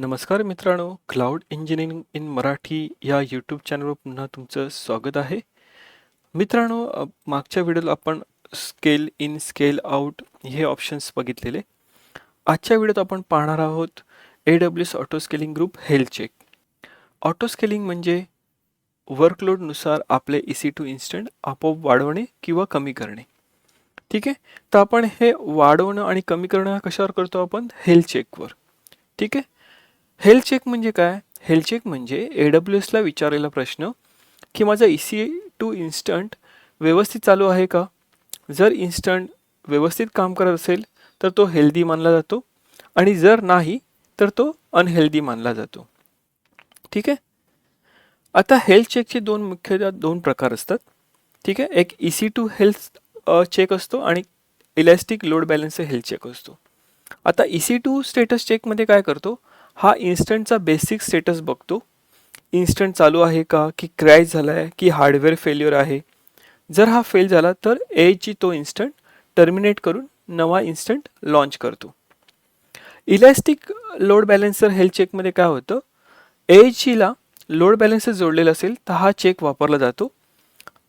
नमस्कार मित्रांनो cloud engineering in Marathi या यूट्यूब चॅनलवर पुन्हा तुमचं स्वागत आहे. मित्रांनो मागच्या व्हिडिओला आपण स्केल इन स्केल आउट हे ऑप्शन्स बघितलेले. आजच्या व्हिडिओत आपण पाहणार आहोत A W S auto scaling group health check auto scaling म्हणजे वर्कलोडनुसार आपले ई सी टू इन्स्टंट आपोआप वाढवणे किंवा कमी करणे. ठीक आहे? तर आपण हे वाढवणं आणि कमी करणं कशावर करतो आपण? हेल्थ चेकवर ठीक आहे? हेल्थ चेक म्हणजे काय? हेल्थ चेक म्हणजे ए डब्ल्यू एसला विचारलेला प्रश्न की माझा ई सी टू इन्स्टंट व्यवस्थित चालू आहे का? जर इन्स्टंट व्यवस्थित काम करत असेल तर तो हेल्दी मानला जातो आणि जर नाही तर तो अनहेल्दी मानला जातो. ठीक आहे? आता हेल्थ चेकचे दोन मुख्य दोन प्रकार असतात. ठीक आहे? एक E C two health check असतो आणि elastic load balance health check असतो. आता ई सी टू स्टेटस चेकमध्ये काय करतो? हा इन्स्टंटचा बेसिक स्टेटस बघतो. इन्स्टंट चालू आहे का की क्रॅश झाला आहे की हार्डवेअर फेल्युअर आहे. जर हा फेल झाला तर एची तो इन्स्टंट टर्मिनेट करून नवा इन्स्टंट लॉन्च करतो. इलॅस्टिक लोड बॅलेन्सर हेल्थ चेकमध्ये काय होतं? एचीला लोड बॅलेन्सर जोडलेला असेल तर हा चेक वापरला जातो.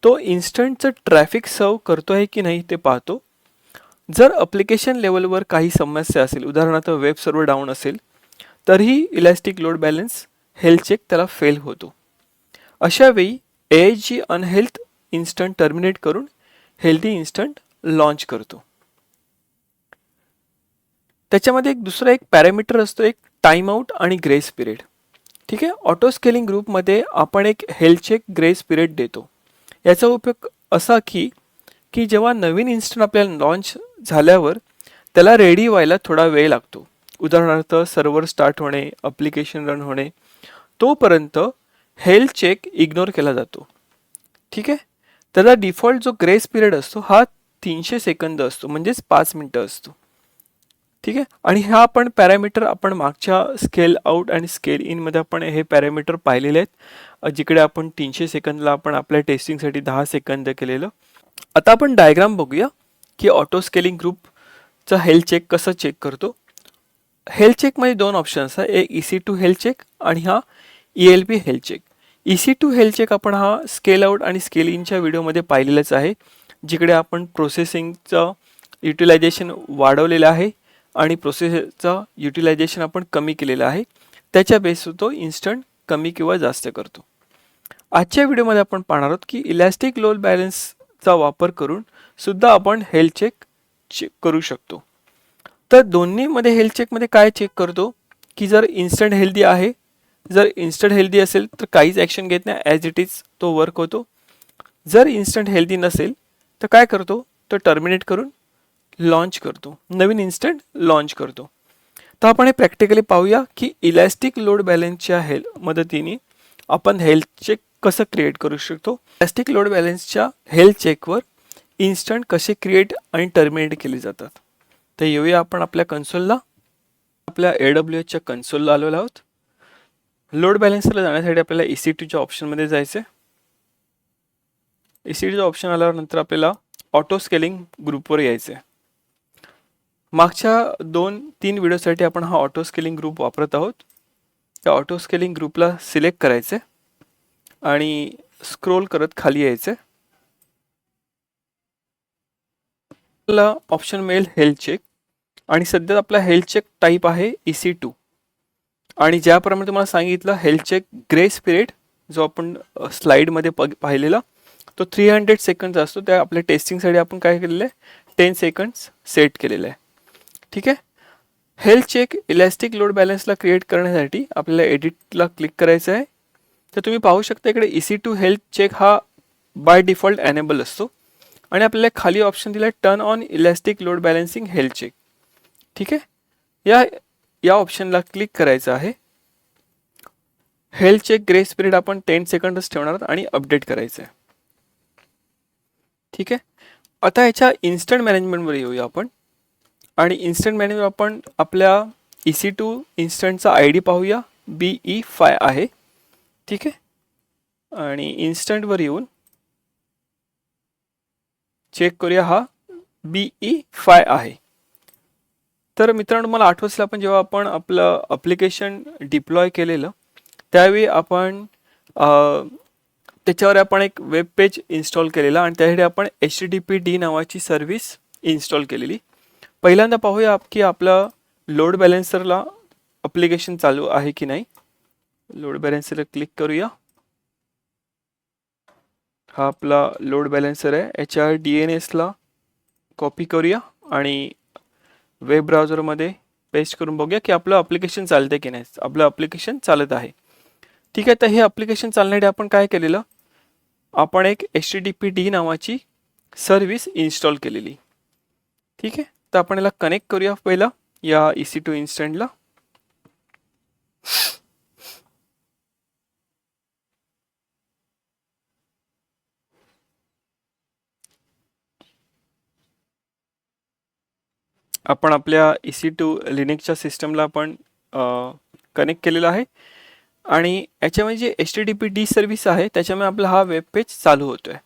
तो इन्स्टंटचं ट्रॅफिक सर्व करतो आहे की नाही ते पाहतो. जर अप्लिकेशन लेवलवर काही समस्या असेल उदाहरणार्थ वेब सर्व्हर डाऊन असेल तरीही elastic load balance health check त्याला फेल होतो. अशावेळी वेळी अनहेल्थ इन्स्टंट टर्मिनेट करून हेल्दी इन्स्टंट लॉन्च करतो. त्याच्यामध्ये एक दुसरा एक पॅरामीटर असतो एक टाइम आउट आणि ग्रेस पिरियड ठीक आहे? ऑटो स्केलिंग ग्रुपमध्ये आपण एक हेल्थ चेक ग्रेस पिरियड देतो. याचा उपयोग असा की की जेव्हा नवीन इन्स्टंट आपल्याला लॉन्च झाल्यावर त्याला रेडी व्हायला थोडा वेळ लागतो. उदाहरणार्थ सर्व्हर स्टार्ट होणे अप्लिकेशन रन होणे तोपर्यंत हेल्थ चेक इग्नोर केला जातो. ठीक आहे? त्याचा डिफॉल्ट जो ग्रेस पिरियड असतो हा तीनशे सेकंद असतो म्हणजेच पाच मिनटं असतो. ठीक आहे? आणि हा आपण पॅरामीटर आपण मागच्या स्केल आउट आणि स्केल इनमध्ये आपण हे पॅरामीटर पाहिलेले आहेत जिकडे आपण तीनशे सेकंदला आपण आपल्या टेस्टिंगसाठी दहा सेकंद केलेलं. आता आपण डायग्राम बघूया की ऑटो स्केलिंग ग्रुपचं हेल्थ चेक कसं चेक करतो. हेल्थ चेकमध्ये दोन ऑप्शन्स आहे. एक E C two health check आणि हा E L P health check E C two health check आपण हा स्केल आउट आणि स्केल इनच्या व्हिडिओमध्ये पाहिलेलाच आहे जिकडे आपण प्रोसेसिंगचं युटिलायझेशन वाढवलेलं आहे आणि प्रोसेसचं युटिलायझेशन आपण कमी केलेलं आहे. त्याच्या बेसवर तो इन्स्टंट कमी किंवा जास्त करतो. आजच्या व्हिडिओमध्ये आपण पाहणार आहोत की इलॅस्टिक लोड बॅलन्सचा वापर करून सुद्धा आपण हेल्थ चेक चेक करू शकतो. तर दोन्हीमध्ये हेल्थ चेकमध्ये काय चेक करतो? की जर इन्स्टंट हेल्दी आहे जर इन्स्टंट हेल्दी असेल तर काहीच ॲक्शन घेत नाही ॲज इट इज तो वर्क होतो. जर इन्स्टंट हेल्दी नसेल तर काय करतो? तो टर्मिनेट करून लॉन्च करतो. नवीन इन्स्टंट लॉन्च करतो. तर आपण हे प्रॅक्टिकली पाहूया की इलॅस्टिक लोड बॅलन्सच्या हेल् मदतीने आपण हेल्थ चेक कसं क्रिएट करू शकतो? इलॅस्टिक लोड बॅलन्सच्या हेल्थ चेकवर इन्स्टंट कसे क्रिएट आणि टर्मिनेट केले जातात? तर येऊया आपण आपल्या कन्सोलला आपल्या ए डब्ल्यू एचच्या कन्सोलला आलेलो आहोत. लोड बॅलेन्सला जाण्यासाठी आपल्याला ई सी टीच्या ऑप्शनमध्ये जायचं ई सी टीचा ऑप्शन आल्यावर नंतर आपल्याला ऑटो स्केलिंग ग्रुपवर यायचं आहे मागच्या दोन तीन व्हिडिओसाठी आपण हा ऑटो स्केलिंग ग्रुप वापरत आहोत. त्या ऑटो स्केलिंग ग्रुपला सिलेक्ट करायचं आणि स्क्रोल करत खाली यायचं आपल्याला ऑप्शन मिळेल हेल्थ चेक आणि सध्या आपला हेल्थ चेक टाईप आहे ई सी टू आणि ज्याप्रमाणे तुम्हाला सांगितलं हेल्थ चेक ग्रेस पिरियड जो आपण स्लाईडमध्ये पग पाहिलेला तो थ्री हंड्रेड सेकंड असतो. त्या आपल्या टेस्टिंगसाठी आपण काय केलेलं आहे? टेन सेकंड्स सेट केलेलं आहे. ठीक आहे? हेल्थ चेक इलॅस्टिक लोड बॅलन्सला क्रिएट करण्यासाठी आपल्याला एडिटला क्लिक करायचं आहे. तर तुम्ही पाहू शकता इकडे E C two health check हा बाय डिफॉल्ट ॲनेबल असतो. आणि आपल्याला खाली ऑप्शन दिला आहे turn on elastic load balancing health check ठीक आहे? या या ऑप्शनला क्लिक करायचं आहे. हेल्थ चेक ग्रेस पिरियड आपण टेन सेकंडच ठेवणार आहोत आणि अपडेट करायचं आहे ठीक आहे? आता याच्या इन्स्टंट मॅनेजमेंटवर येऊया आपण. आणि इन्स्टंट मॅनेजमेंट आपण आपल्या ई सी टू इन्स्टंटचा आय डी पाहूया. बी ई फाय आहे. ठीक आहे? आणि इन्स्टंटवर येऊन चेक करूया हा बी ई फाय आहे. तर मित्रांनो मला आठवत असेल आपण जेव्हा आपण आपलं अप्लिकेशन डिप्लॉय केलेलं त्यावेळी आपण त्याच्यावर आपण एक वेब पेज इन्स्टॉल केलेला आणि त्यासाठी आपण H T D P D नावाची सर्व्हिस इन्स्टॉल केलेली. पहिल्यांदा पाहूया आप- की आपलं लोड बॅलेन्सरला अप्लिकेशन चालू आहे की नाही. लोड बॅलेन्सरला क्लिक करूया. हा आपला लोड बॅलेन्सर आहे. याच्या डी एन एसला कॉपी करूया आणि वेब ब्राउझरमध्ये पेस्ट करून बघूया की आपलं अप्लिकेशन चालते की नाही. आपलं अप्लिकेशन चालत आहे. ठीक आहे तर हे अप्लिकेशन चालण्यासाठी आपण काय केलेलं? आपण एक H T D P D नावाची सर्व्हिस इन्स्टॉल केलेली. ठीक आहे तर आपण याला कनेक्ट करूया पहिला या ई सी टू इन्स्टंटला आपण आपल्या ई सी टू लिनिकच्या सिस्टमला आपण कनेक्ट केलेलं आहे. आणि याच्यामध्ये जे H T D P D service आहे त्याच्यामुळे आपला हा वेब पेज चालू होतो आहे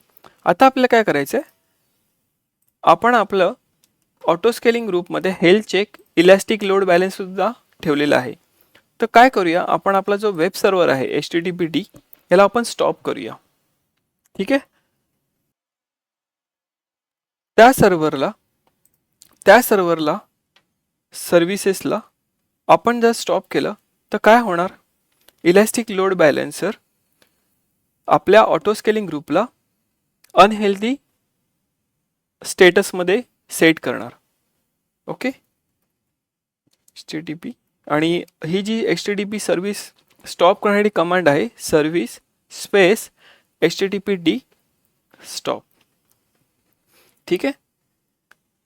आता आपल्याला काय करायचं आहे आपण आपलं ऑटो स्केलिंग ग्रुपमध्ये हेल्थ चेक इलॅस्टिक लोड बॅलन्ससुद्धा ठेवलेला आहे. तर काय करूया? आपण आपला जो वेब सर्वर आहे H T D P D याला आपण स्टॉप करूया. ठीक आहे? त्या सर्व्हरला त्या सर्व्हरला सर्व्हिसेसला आपण जर स्टॉप केलं तर काय होणार? इलॅस्टिक लोड बॅलेन्सर आपल्या ऑटो स्केलिंग ग्रुपला अनहेल्दी स्टेटसमध्ये सेट करणार. Okay H T T P आणि ही जी H T T P service stop करण्यासाठी कमांड आहे service space H T T P D stop ठीक आहे?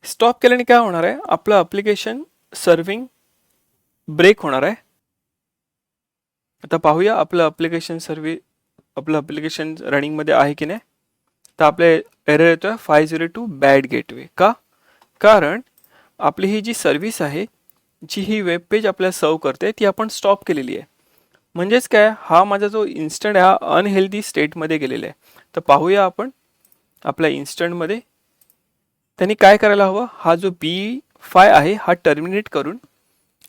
स्टॉप केल्याने काय होणार आहे? आपलं अप्लिकेशन सर्विंग ब्रेक होणार आहे. आता पाहूया आपलं अप्लिकेशन सर्व्हि आपलं अप्लिकेशन रनिंगमध्ये आहे की नाही. तर आपले एरर येतो आहे five zero two bad gateway का? कारण आपली ही जी सर्व्हिस आहे जी ही वेब पेज आपल्याला सर्व करते ती आपण स्टॉप केलेली आहे. म्हणजेच काय? हा माझा जो इन्स्टंट आहे हा अनहेल्दी स्टेटमध्ये गेलेला आहे. तर पाहूया आपण आपल्या इन्स्टंटमध्ये त्यांनी काय करायला हवं? हा जो बी फाय आहे हा टर्मिनेट करून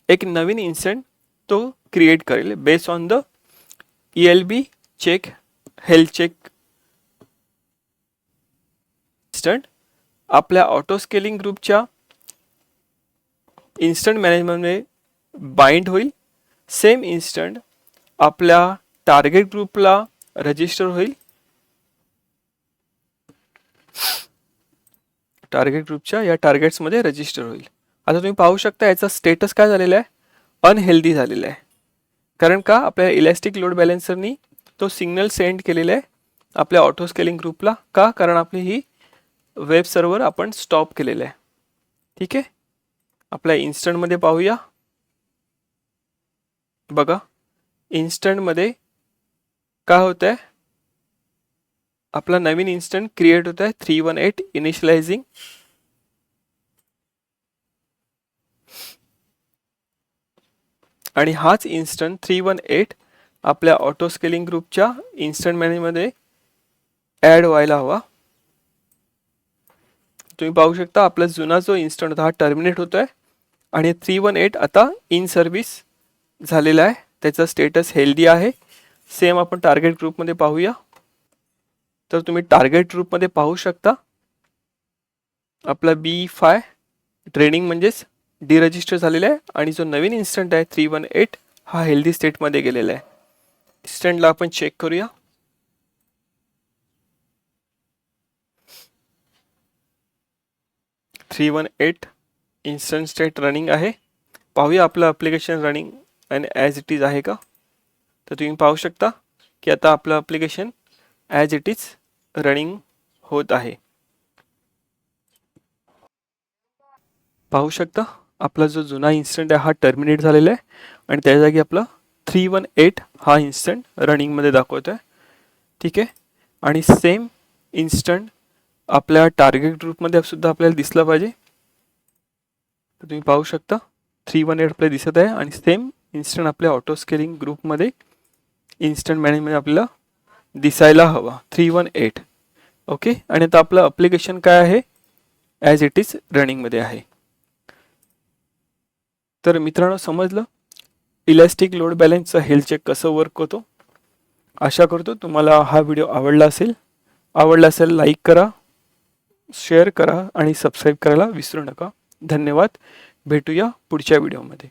एक नवीन इन्स्टंट तो क्रिएट करेल. Based on the E L B check health check instant आपल्या ऑटो स्केलिंग ग्रुपच्या इन्स्टंट मॅनेजमेंटमध्ये बाइंड होईल. सेम इन्स्टंट आपल्या टार्गेट ग्रुपला रजिस्टर होईल. टार्गेट ग्रुपच्या या टार्गेट्समध्ये रजिस्टर होईल. आता तुम्ही पाहू शकता याचा स्टेटस काय झालेला आहे? अनहेल्दी झालेला आहे. कारण का? आपल्या इलॅस्टिक लोड बॅलेन्सरनी तो सिग्नल सेंड केलेला आहे आपल्या ऑटो स्केलिंग ग्रुपला का? कारण आपली ही वेब सर्वर आपण स्टॉप केलेलं आहे. ठीक आहे? आपल्या इन्स्टंटमध्ये पाहूया. बघा. इन्स्टंटमध्ये काय होतं आहे आपला नवीन इन्स्टंट क्रिएट होत आहे थ्री वन एट इनिशियलायझिंग आणि हाच इन्स्टंट थ्री वन एट आपल्या ऑटो स्केलिंग ग्रुपच्या इन्स्टंट मॅनेजमध्ये ॲड व्हायला हवा. तुम्ही पाहू शकता आपला जुना जो इन्स्टंट होता हा टर्मिनेट होतो आहे आणि थ्री वन एट आता इन सर्व्हिस झालेला आहे. त्याचा स्टेटस हेल्दी आहे. सेम आपण टार्गेट ग्रुपमध्ये पाहूया. तर तुम्ही टार्गेट ग्रुपमध्ये पाहू शकता. आपला बी फाय ट्रेनिंग म्हणजेच डिरजिस्टर झालेला आहे आणि जो नवीन इन्स्टंट आहे थ्री वन एट हा हेल्दी स्टेटमध्ये गेलेला आहे. इन्स्टंटला आपण चेक करूया. Three one eight instant state running आहे. पाहूया आपलं ॲप्लिकेशन रनिंग आणि ॲज इट इज आहे का? तर तुम्ही पाहू शकता की आता आपलं application as it is running होत आहे. पाहू शकता आपला जो जुना इन्स्टंट आहे हा टर्मिनेट झालेला आहे आणि त्या जागी आपला थ्री वन एट हा इन्स्टंट रनिंगमध्ये दाखवत आहे ठीक आहे? आणि सेम इन्स्टंट आपल्या टार्गेट ग्रुपमध्ये सुद्धा आपल्याला दिसला पाहिजे. तर तुम्ही पाहू शकता थ्री वन एट आपल्याला दिसत आहे आणि सेम इन्स्टंट आपल्या ऑटो स्केलिंग ग्रुपमध्ये इन्स्टंट मॅनेजमध्ये आपल्याला दिसायला हवा. थ्री वन एट ओके आणि आता आपलं अप्लिकेशन काय आहे? ॲज इट इज रनिंगमध्ये आहे. तर मित्रांनो समजलं? इलॅस्टिक लोड बॅलन्सचा हेल्थ चेक कसं वर्क होतो? आशा करतो तुम्हाला हा व्हिडिओ आवडला असेल. आवडला असेल लाईक करा शेअर करा आणि सबस्क्राईब करायला विसरू नका. धन्यवाद. भेटूया पुढच्या व्हिडिओमध्ये